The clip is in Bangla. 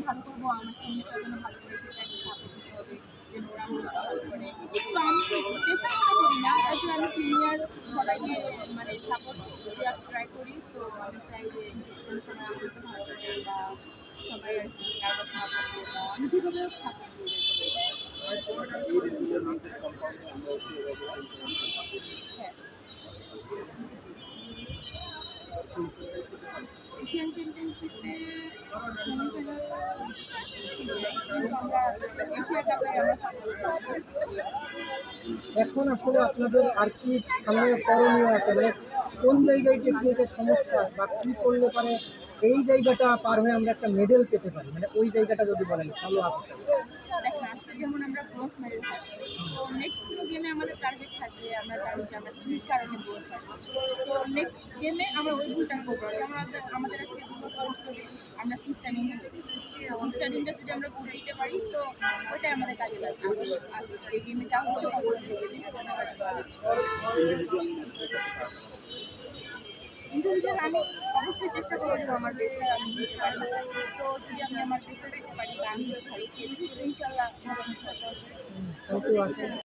ভালো করব ভালো করে সেটা একটা সাপোর্ট দিতে হবে যেন আমি মনে করি না আসলে আমি সবাইকে মানে ট্রাই করি, তো আমি চাই বা সবাই বা আমি এশিয়ান চ্যাম্পিয়নশিপে এখন আসলে আপনাদের আর কি সামনে করণীয় আছে? মানে কোন জায়গায় টেকনিকের সমস্যা বা কি করলে পারে এই জায়গাটা পার হয়ে আমরা একটা মেডেল পেতে পারি? মানে ওই জায়গাটা যদি বলেন ভালো আপনি আমাদের টার্গেট থাকবে আমরা জানি যে আমরা স্পিড কারণে ব্রোঞ্জ পাচ্ছি তো নেক্সট গেমে আমরা ওই ভুলটা করব। আমাদের আমাদের আজকে দুটো কোর্স করে আমরা স্টাডিংটা যদি আমরা করে দিতে পারি, তো ওটাই আমাদের কাজে লাগবে। আর এই গেমে যা হচ্ছে ইন্ডিভিজুয়াল আমি অবশ্যই চেষ্টা করব যে আমার বেস্টটা আমি তো যদি আমি আমার চেষ্টা দিতে পারি, বা আমি ইনশাল্লাহ আমার